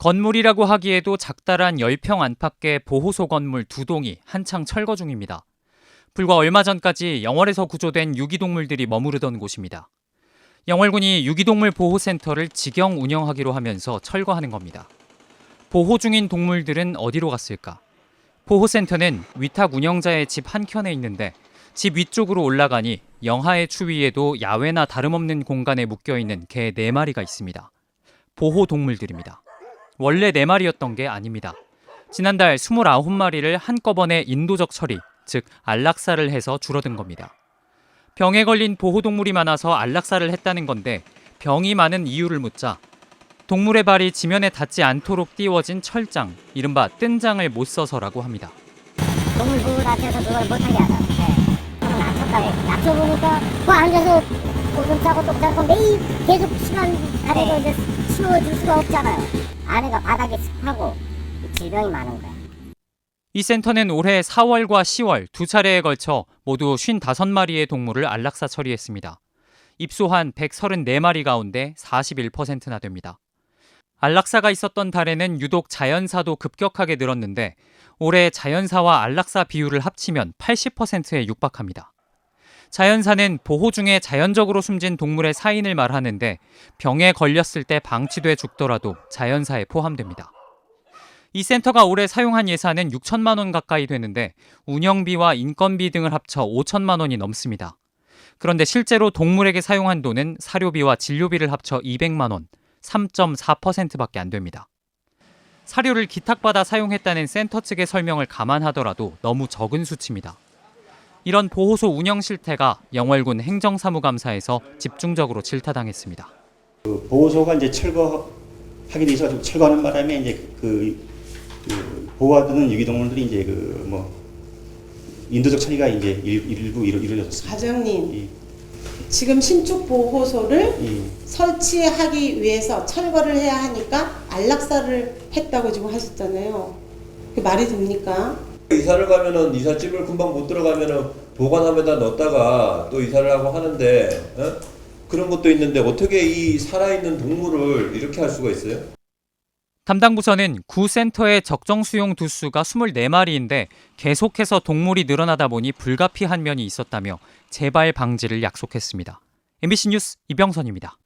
건물이라고 하기에도 작다란 10평 안팎의 보호소 건물 두 동이 한창 철거 중입니다. 불과 얼마 전까지 영월에서 구조된 유기동물들이 머무르던 곳입니다. 영월군이 유기동물 보호센터를 직영 운영하기로 하면서 철거하는 겁니다. 보호 중인 동물들은 어디로 갔을까? 보호센터는 위탁 운영자의 집 한켠에 있는데 집 위쪽으로 올라가니 영하의 추위에도 야외나 다름없는 공간에 묶여 있는 개 4마리가 있습니다. 보호 동물들입니다. 원래 4마리였던 게 아닙니다. 지난달 29마리를 한꺼번에 인도적 처리, 즉 안락사를 해서 줄어든 겁니다. 병에 걸린 보호동물이 많아서 안락사를 했다는 건데 병이 많은 이유를 묻자 동물의 발이 지면에 닿지 않도록 띄워진 철장, 이른바 뜬장을 못 써서라고 합니다. 동물 보호 단체에서 그걸 못하게 하다. 네. 낮췄다고. 낮춰보니까 그 앉아서 오줌 싸고 똥 싸고 매일 계속 시간 가려고 이제 치워줄 수가 없잖아요. 안에가 바닥이 습하고 질병이 많은 거야. 이 센터는 올해 4월과 10월 두 차례에 걸쳐 모두 55마리의 동물을 안락사 처리했습니다. 입소한 134마리 가운데 41%나 됩니다. 안락사가 있었던 달에는 유독 자연사도 급격하게 늘었는데 올해 자연사와 안락사 비율을 합치면 80%에 육박합니다. 자연사는 보호 중에 자연적으로 숨진 동물의 사인을 말하는데 병에 걸렸을 때 방치돼 죽더라도 자연사에 포함됩니다. 이 센터가 올해 사용한 예산은 6천만 원 가까이 되는데 운영비와 인건비 등을 합쳐 5천만 원이 넘습니다. 그런데 실제로 동물에게 사용한 돈은 사료비와 진료비를 합쳐 200만 원, 3.4%밖에 안 됩니다. 사료를 기탁받아 사용했다는 센터 측의 설명을 감안하더라도 너무 적은 수치입니다. 이런 보호소 운영 실태가 영월군 행정사무감사에서 집중적으로 질타당했습니다. 그 보호소가 이제 철거하게 돼 있어가지고 철거하는 바람에 이제 그, 그 보호하던 유기동물들이 이제 그 뭐 인도적 처리가 이제 일, 일부 이루, 이루어졌습니다. 과장님, 이, 지금 신축 보호소를 이, 설치하기 위해서 철거를 해야 하니까 안락사를 했다고 지금 하셨잖아요. 그게 말이 됩니까? 이사를 가면은 이삿짐을 금방 못 들어가면은 보관함에다 넣었다가 또 이사를 하고 하는데 어? 그런 것도 있는데 어떻게 이 살아있는 동물을 이렇게 할 수가 있어요? 담당 부서는 구 센터의 적정 수용 두수가 24마리인데 계속해서 동물이 늘어나다 보니 불가피한 면이 있었다며 재발 방지를 약속했습니다. MBC 뉴스 이병선입니다.